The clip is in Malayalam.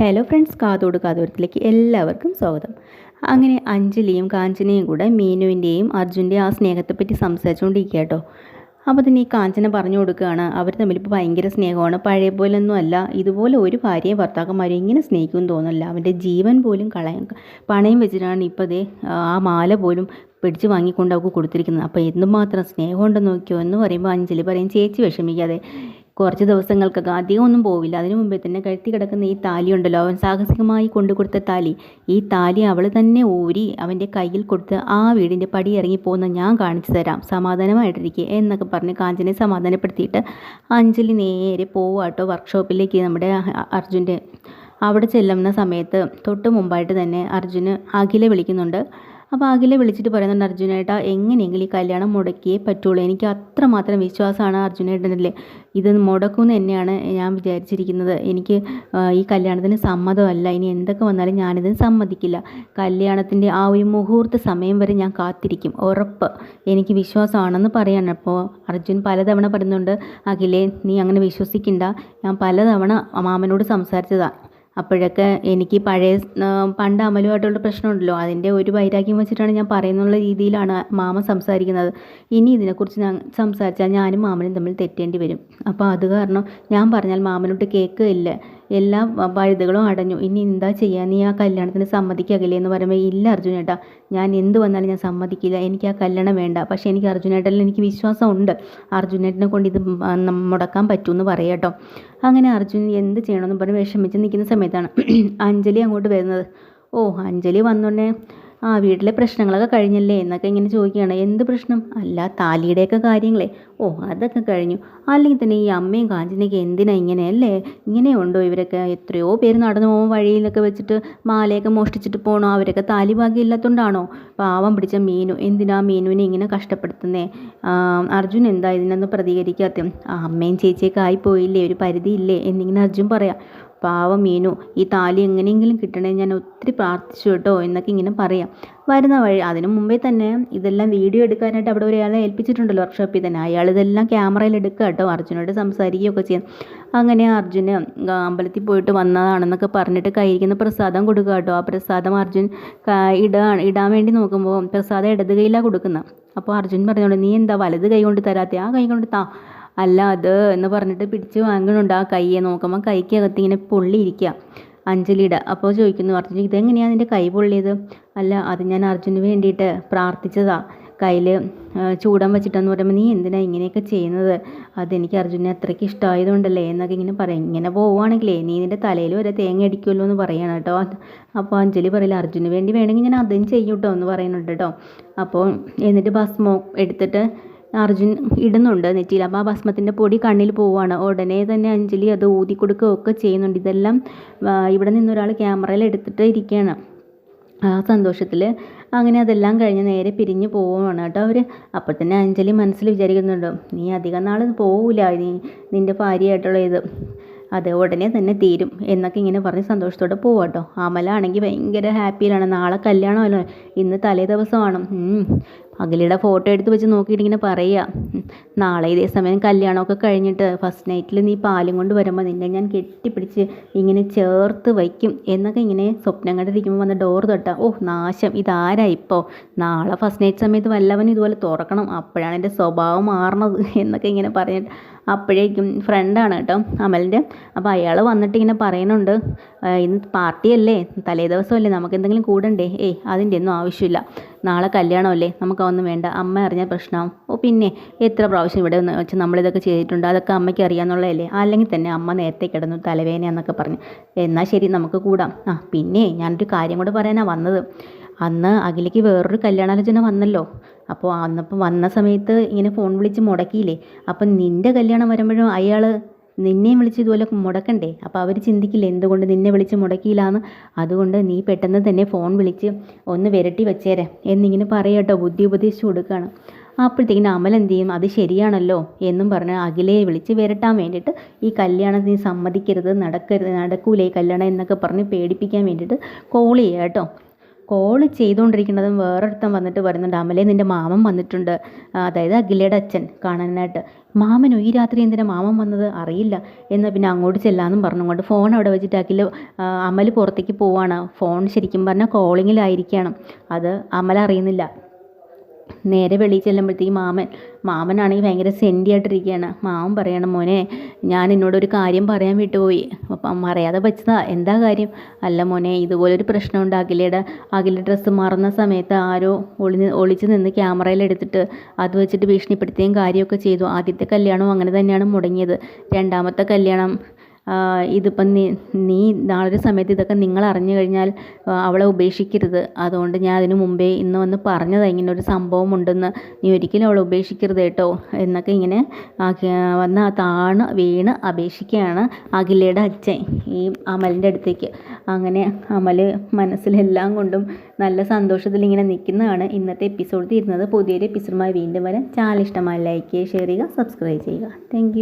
ഹലോ ഫ്രണ്ട്സ് കാതോട് കാതോരത്തിലേക്ക് എല്ലാവർക്കും സ്വാഗതം. അങ്ങനെ അഞ്ജലിയും കാഞ്ചനയും കൂടെ മീനുവിന്റെയും അർജുന്റെയും ആ സ്നേഹത്തെപ്പറ്റി സംസാരിച്ചുകൊണ്ടിരിക്കുക കേട്ടോ അപ്പോൾ തന്നെ ഈ കാഞ്ചന പറഞ്ഞു കൊടുക്കുകയാണ്. അവർ തമ്മിൽ ഇപ്പോൾ ഭയങ്കര സ്നേഹമാണ്. പഴയ പോലൊന്നും അല്ല. ഇതുപോലെ ഒരു ഭാര്യയും ഭർത്താക്കന്മാരും ഇങ്ങനെ സ്നേഹിക്കുമെന്ന് തോന്നുന്നില്ല. അവന്റെ ജീവൻ പോലും കളയാൻ പണയം വെച്ചിട്ടാണ് ഇപ്പോൾ ദേ ആ മാല പോലും പിടിച്ച് വാങ്ങിക്കൊണ്ട് അവൾക്ക് കൊടുത്തിരിക്കുന്നത്. അപ്പോൾ എന്തുമാത്രം സ്നേഹമുണ്ടെന്ന് നോക്കിയോ എന്ന് പറയുമ്പോൾ അഞ്ജലി പറയും ചേച്ചി വിഷമിക്കാതെ കുറച്ച് ദിവസങ്ങൾക്കൊക്കെ അധികം ഒന്നും പോവില്ല. അതിനു മുമ്പേ തന്നെ കഴുത്തി കിടക്കുന്ന ഈ താലി ഉണ്ടല്ലോ അവൻ സാഹസികമായി കൊണ്ടു കൊടുത്ത താലി. ഈ താലി അവൾ തന്നെ ഊരി അവന്റെ കയ്യിൽ കൊടുത്ത് ആ വീടിന്റെ പടി ഇറങ്ങി പോകുന്ന ഞാൻ കാണിച്ചു തരാം. സമാധാനമായിട്ടിരിക്കുക എന്നൊക്കെ പറഞ്ഞ് കാഞ്ചനെ സമാധാനപ്പെടുത്തിയിട്ട് അഞ്ജലി നേരെ പോവാട്ടോ വർക്ക്ഷോപ്പിലേക്ക് നമ്മുടെ അർജുന്റെ. അവിടെ ചെല്ലുന്ന സമയത്ത് തൊട്ട് മുമ്പായിട്ട് തന്നെ അർജുന് അഖിലെ വിളിക്കുന്നുണ്ട്. അപ്പോൾ അഖില വിളിച്ചിട്ട് പറയുന്നുണ്ട് അർജുനേട്ടാ എങ്ങനെയെങ്കിലും ഈ കല്യാണം മുടക്കിയേ പറ്റുള്ളൂ. എനിക്ക് അത്രമാത്രം വിശ്വാസമാണ് അർജുനേട്ടനല്ലേ ഇത് മുടക്കുമെന്ന് തന്നെയാണ് ഞാൻ വിചാരിച്ചിരിക്കുന്നത്. എനിക്ക് ഈ കല്യാണത്തിന് സമ്മതമല്ല. ഇനി എന്തൊക്കെ വന്നാലും ഞാനിതിന് സമ്മതിക്കില്ല. കല്യാണത്തിന്റെ ആ ഒരു മുഹൂർത്ത സമയം വരെ ഞാൻ കാത്തിരിക്കും. ഉറപ്പ്. എനിക്ക് വിശ്വാസമാണെന്ന് പറയാണ്. അപ്പോൾ അർജുൻ പലതവണ പറയുന്നുണ്ട് അഖിലേ നീ അങ്ങനെ വിശ്വസിക്കണ്ട. ഞാൻ പലതവണ മാമനോട് സംസാരിച്ചതാണ് അപ്പോഴൊക്കെ എനിക്ക് പഴയ പണ്ട് അമലുമായിട്ടുള്ള പ്രശ്നമുണ്ടല്ലോ. അതിന്റെ ഒരു വൈരാഗ്യം വെച്ചിട്ടാണ് ഞാൻ പറയുന്നുള്ള രീതിയിലാണ് മാമ സംസാരിക്കുന്നത്. ഇനി ഇതിനെക്കുറിച്ച് ഞാൻ സംസാരിച്ചാൽ ഞാനും മാമനും തമ്മിൽ തെറ്റേണ്ടി വരും. അപ്പോൾ അത് കാരണം ഞാൻ പറഞ്ഞാൽ മാമനോട്ട് കേൾക്കുകയില്ല. എല്ലാ വഴുതുകളും അടഞ്ഞു. ഇനി എന്താ ചെയ്യുക നീ ആ കല്യാണത്തിന് സമ്മതിക്കാകില്ലേ? എന്ന് പറയുമ്പോൾ ഇല്ല അർജുനേട്ടാ. ഞാൻ എന്ത് വന്നാലും ഞാൻ സമ്മതിക്കില്ല. എനിക്ക് ആ കല്യാണം വേണ്ട. പക്ഷേ എനിക്ക് അർജുനേട്ടനിൽ എനിക്ക് വിശ്വാസമുണ്ട്. അർജുനേട്ടനെ കൊണ്ട് ഇത് മുടക്കാൻ പറ്റുമെന്ന് പറയാട്ടോ അങ്ങനെ അർജുൻ എന്ത് ചെയ്യണമെന്ന് പറഞ്ഞ് വിഷമിച്ച് നിൽക്കുന്ന സമയത്താണ് അഞ്ജലി അങ്ങോട്ട് വരുന്നത്. ഓ അഞ്ജലി വന്നോണ്ടേ ആ വീട്ടിലെ പ്രശ്നങ്ങളൊക്കെ കഴിഞ്ഞല്ലേ? എന്നൊക്കെ ഇങ്ങനെ ചോദിക്കുകയാണ്. എന്ത് പ്രശ്നം? അല്ല താലിയുടെയൊക്കെ കാര്യങ്ങളേ. ഓ അതൊക്കെ കഴിഞ്ഞു. അല്ലെങ്കിൽ തന്നെ ഈ അമ്മയും കാഞ്ചനയൊക്കെ എന്തിനാ ഇങ്ങനെ അല്ലേ? ഇങ്ങനെയുണ്ടോ ഇവരൊക്കെ? എത്രയോ പേര് നടന്നു പോകും വഴിയിലൊക്കെ വെച്ചിട്ട് മാലയൊക്കെ മോഷ്ടിച്ചിട്ട് പോകണോ അവരൊക്കെ താലി ഭാഗ്യം ഇല്ലാത്തതുകൊണ്ടാണോ പാവം പിടിച്ച മീനു. എന്തിനാ മീനുവിനെ ഇങ്ങനെ കഷ്ടപ്പെടുത്തുന്നേ? അർജുൻ എന്താ ഇതിനൊന്നും പ്രതികരിക്കാത്ത? അമ്മയും ചേച്ചിയൊക്കെ ആയിപ്പോയില്ലേ? ഒരു പരിധിയില്ലേ? എന്നിങ്ങനെ അർജുൻ പറയാം. പാവം മീനു ഈ താലി എങ്ങനെയെങ്കിലും കിട്ടണേ ഞാൻ ഒത്തിരി പ്രാർത്ഥിച്ചു കേട്ടോ എന്നൊക്കെ ഇങ്ങനെ പറയാം. വരുന്ന വഴി അതിനു മുമ്പേ തന്നെ ഇതെല്ലാം വീഡിയോ എടുക്കാനായിട്ട് അവിടെ ഒരാളെ ഏൽപ്പിച്ചിട്ടുണ്ടല്ലോ വർക്ക്ഷോപ്പിൽ തന്നെ. അയാൾ ഇതെല്ലാം ക്യാമറയിൽ എടുക്കുക കേട്ടോ അർജുനോട് സംസാരിക്കുകയൊക്കെ ചെയ്യാം. അങ്ങനെ അർജുന് അമ്പലത്തിൽ പോയിട്ട് വന്നതാണെന്നൊക്കെ പറഞ്ഞിട്ട് കയ്യിരിക്കുന്ന പ്രസാദം കൊടുക്കുക കേട്ടോ. ആ പ്രസാദം അർജുൻ ഇടാൻ ഇടാൻ വേണ്ടി നോക്കുമ്പോൾ പ്രസാദം ഇടത് കയ്യിലാണ് കൊടുക്കുന്നത്. അപ്പോൾ അർജുൻ പറഞ്ഞോളൂ നീ എന്താ വലത് കൈ കൊണ്ട് തരാത്തെ? ആ കൈ കൊണ്ട് താ. അല്ല അത് എന്ന് പറഞ്ഞിട്ട് പിടിച്ച് വാങ്ങണുണ്ട് ആ കൈയെ നോക്കുമ്പോൾ കൈക്ക് കൈക്കകത്ത് ഇങ്ങനെ പൊള്ളിയിരിക്കുക അഞ്ജലിയുടെ. അപ്പോൾ ചോദിക്കുന്നു അർജുൻ ഇതെങ്ങനെയാണ് നിന്റെ കൈ പൊള്ളിയത്? അല്ല അത് ഞാൻ അർജുന് വേണ്ടിയിട്ട് പ്രാർത്ഥിച്ചതാ. കയ്യിൽ ചൂടാൻ വെച്ചിട്ടെന്ന് പറയുമ്പോൾ നീ എന്തിനാ ഇങ്ങനെയൊക്കെ ചെയ്യുന്നത്? അതെനിക്ക് അർജുനെ അത്രയ്ക്ക് ഇഷ്ടമായതുകൊണ്ടല്ലേ എന്നൊക്കെ ഇങ്ങനെ പറയും. ഇങ്ങനെ പോവുകയാണെങ്കിലേ നീ നിന്റെ തലയിൽ വരെ തേങ്ങ അടിക്കുമല്ലോ എന്ന് പറയണം കേട്ടോ. അപ്പോൾ അഞ്ജലി പറയില്ല അർജുന് വേണ്ടി വേണമെങ്കിൽ ഞാൻ അതും ചെയ്യും കേട്ടോ എന്ന് പറയുന്നുണ്ട് കേട്ടോ. അപ്പോൾ എന്നിട്ട് ഭസ്മോ എടുത്തിട്ട് അർജുൻ ഇടുന്നുണ്ട്. നെറ്റിയിൽ അപ്പോൾ ആ ഭസ്മത്തിന്റെ പൊടി കണ്ണിൽ പോവുകയാണ്. ഉടനെ തന്നെ അഞ്ജലി അത് ഊതി കൊടുക്കുകയൊക്കെ ചെയ്യുന്നുണ്ട്. ഇതെല്ലാം ഇവിടെ നിന്നൊരാൾ ക്യാമറയിൽ എടുത്തിട്ട് ഇരിക്കുകയാണ്. ആ സന്തോഷത്തിൽ അങ്ങനെ അതെല്ലാം കഴിഞ്ഞ് നേരെ പിരിഞ്ഞ് പോവുകയാണ് കേട്ടോ അവർ അപ്പോൾ തന്നെ അഞ്ജലി മനസ്സിൽ വിചാരിക്കുന്നുണ്ട് നീ അധികം നാൾ പോവില്ല നീ നിന്റെ ഭാര്യയായിട്ടുള്ള ഇത്. അത് ഉടനെ തന്നെ തീരും എന്നൊക്കെ ഇങ്ങനെ പറഞ്ഞ് സന്തോഷത്തോടെ പോവാം അമല ആണെങ്കിൽ ഭയങ്കര ഹാപ്പിയിലാണ്. നാളെ കല്യാണമല്ലോ. ഇന്ന് തലേ ദിവസമാണ്. അഖിലയുടെ ഫോട്ടോ എടുത്ത് വെച്ച് നോക്കിയിട്ട് ഇങ്ങനെ പറയുക. നാളെ ഇതേ സമയം കല്യാണമൊക്കെ കഴിഞ്ഞിട്ട് ഫസ്റ്റ് നൈറ്റിൽ നീ പാലും കൊണ്ട് വരുമ്പോൾ നിന്നെ ഞാൻ കെട്ടിപ്പിടിച്ച് ഇങ്ങനെ ചേർത്ത് വയ്ക്കും എന്നൊക്കെ ഇങ്ങനെ സ്വപ്നം കണ്ടിരിക്കുമ്പോൾ വന്ന് ഡോർ തൊട്ട. ഓ നാശം. ഇതാരാ ഇപ്പോൾ നാളെ ഫസ്റ്റ് നൈറ്റ് സമയത്ത് വല്ലവനും ഇതുപോലെ തുറക്കണം. അപ്പോഴാണ് എന്റെ സ്വഭാവം മാറണത് എന്നൊക്കെ ഇങ്ങനെ പറഞ്ഞിട്ട് അപ്പോഴേക്കും ഫ്രണ്ടാണ് കേട്ടോ അമലിന്റെ. അപ്പോൾ അയാൾ വന്നിട്ട് ഇങ്ങനെ പറയുന്നുണ്ട് ഇന്ന് പാർട്ടിയല്ലേ തലേ ദിവസമല്ലേ? നമുക്ക് എന്തെങ്കിലും കൂടണ്ടേ? ഏയ് അതിന്റെ ഒന്നും ആവശ്യമില്ല. നാളെ കല്യാണമല്ലേ? നമുക്ക് ഒന്നും വേണ്ട. അമ്മ അറിഞ്ഞാൽ പ്രശ്നമാവും ഓ പിന്നെ എത്ര പ്രാവശ്യം ഇവിടെ വെച്ച് നമ്മളിതൊക്കെ ചെയ്തിട്ടുണ്ട്? അതൊക്കെ അമ്മയ്ക്ക് അറിയാമെന്നുള്ളതല്ലേ അല്ലെങ്കിൽ തന്നെ അമ്മ നേരത്തെ കിടന്നു തലവേന എന്നൊക്കെ പറഞ്ഞു. എന്നാൽ ശരി നമുക്ക് കൂടാം. ആ പിന്നെ ഞാനൊരു കാര്യം കൂടെ പറയാനാണ് വന്നത്. അന്ന് അഖിലേക്ക് വേറൊരു കല്യാണാലോചന വന്നല്ലോ. അപ്പോൾ അന്നപ്പം വന്ന സമയത്ത് ഇങ്ങനെ ഫോൺ വിളിച്ച് മുടക്കിയില്ലേ? അപ്പം നിന്റെ കല്യാണം വരുമ്പോഴും അയാൾ നിന്നെയും വിളിച്ച് ഇതുപോലെ മുടക്കണ്ടേ? അപ്പോൾ അവർ ചിന്തിക്കില്ല എന്തുകൊണ്ട് നിന്നെ വിളിച്ച് മുടക്കിയില്ലാന്ന്? അതുകൊണ്ട് നീ പെട്ടെന്ന് തന്നെ ഫോൺ വിളിച്ച് ഒന്ന് വിരട്ടി വെച്ചേരെ. എന്നിങ്ങനെ പറയട്ടോ ബുദ്ധി ഉപദേശിച്ച് കൊടുക്കുകയാണ് അപ്പോഴത്തേക്കിന് അമൽ എന്ത് ചെയ്യും? അത് ശരിയാണല്ലോ എന്നും പറഞ്ഞ് അഖിലയെ വിളിച്ച് വിരട്ടാൻ വേണ്ടിയിട്ട് ഈ കല്യാണത്തിന് സമ്മതിക്കരുത് നടക്കരുത് നടക്കൂലേ കല്യാണം എന്നൊക്കെ പറഞ്ഞ് പേടിപ്പിക്കാൻ വേണ്ടിയിട്ട് കോൾ ചെയ്യുക കേട്ടോ. കോൾ ചെയ്തുകൊണ്ടിരിക്കുന്നതും വേറൊരുത്തൻ വന്നിട്ട് പറയുന്നുണ്ട് അമലേ നിന്റെ മാമൻ വന്നിട്ടുണ്ട്. അതായത് അഖിലയുടെ അച്ഛൻ കാണാനായിട്ട്. മാമൻ ഈ രാത്രി എന്തിനാ മാമൻ വന്നത്? അറിയില്ല. എന്നാൽ പിന്നെ അങ്ങോട്ട് ചെല്ലാമെന്നും പറഞ്ഞുകൊണ്ട് ഫോൺ അവിടെ വെച്ചിട്ട് അഖിൽ ആ, അമൽ പുറത്തേക്ക് പോവാണ്. ഫോൺ ശരിക്കും പറഞ്ഞാൽ കോളിങ്ങിലായിരിക്കണം അത് അമൽ അറിയുന്നില്ല. നേരെ വെളിയിൽ ചെല്ലുമ്പോഴത്തേക്ക് മാമൻ മാമനാണെങ്കിൽ ഭയങ്കര സെന്റി ആയിട്ടിരിക്കുകയാണ് മാമൻ പറയണം മോനെ ഞാൻ എന്നോടൊരു കാര്യം പറയാൻ വിട്ടുപോയി. അപ്പം അറിയാതെ വെച്ചതാ എന്താ കാര്യം? അല്ല മോനെ ഇതുപോലൊരു പ്രശ്നമുണ്ട് അഖിലയുടെ അഖില ഡ്രസ്സ് മാറുന്ന സമയത്ത് ആരോ ഒളിഞ്ഞ് ഒളിച്ച് നിന്ന് ക്യാമറയിലെടുത്തിട്ട് അത് വെച്ചിട്ട് ഭീഷണിപ്പെടുത്തുകയും കാര്യമൊക്കെ ചെയ്തു. ആദ്യത്തെ കല്യാണം അങ്ങനെ തന്നെയാണ് മുടങ്ങിയത്. രണ്ടാമത്തെ കല്യാണം ഇതിപ്പം നീ നീ നാളൊരു സമയത്ത് ഇതൊക്കെ നിങ്ങൾ അറിഞ്ഞു കഴിഞ്ഞാൽ അവളെ ഉപേക്ഷിക്കരുത്. അതുകൊണ്ട് ഞാൻ അതിന് മുമ്പേ ഇന്ന് വന്ന് പറഞ്ഞതാണ് ഇങ്ങനെ ഒരു സംഭവം ഉണ്ടെന്ന് നീ ഒരിക്കലും അവളെ ഉപേക്ഷിക്കരുത് കേട്ടോ. എന്നൊക്കെ ഇങ്ങനെ വന്ന് താണ് വീണ് അപേക്ഷിക്കുകയാണ് അഖിലയുടെ അച്ഛൻ ഈ അമലിന്റെ അടുത്തേക്ക്. അങ്ങനെ അമൽ മനസ്സിലെല്ലാം കൊണ്ടും നല്ല സന്തോഷത്തിൽ ഇങ്ങനെ നിൽക്കുന്നതാണ് ഇന്നത്തെ എപ്പിസോഡ് തീരുന്നത്. പുതിയൊരു എപ്പിസോഡുമായി വീണ്ടും വരാം. ചാനൽ ഇഷ്ടമായി ലൈക്ക് ചെയ്യുക ഷെയർ ചെയ്യുക സബ്സ്ക്രൈബ് ചെയ്യുക. താങ്ക്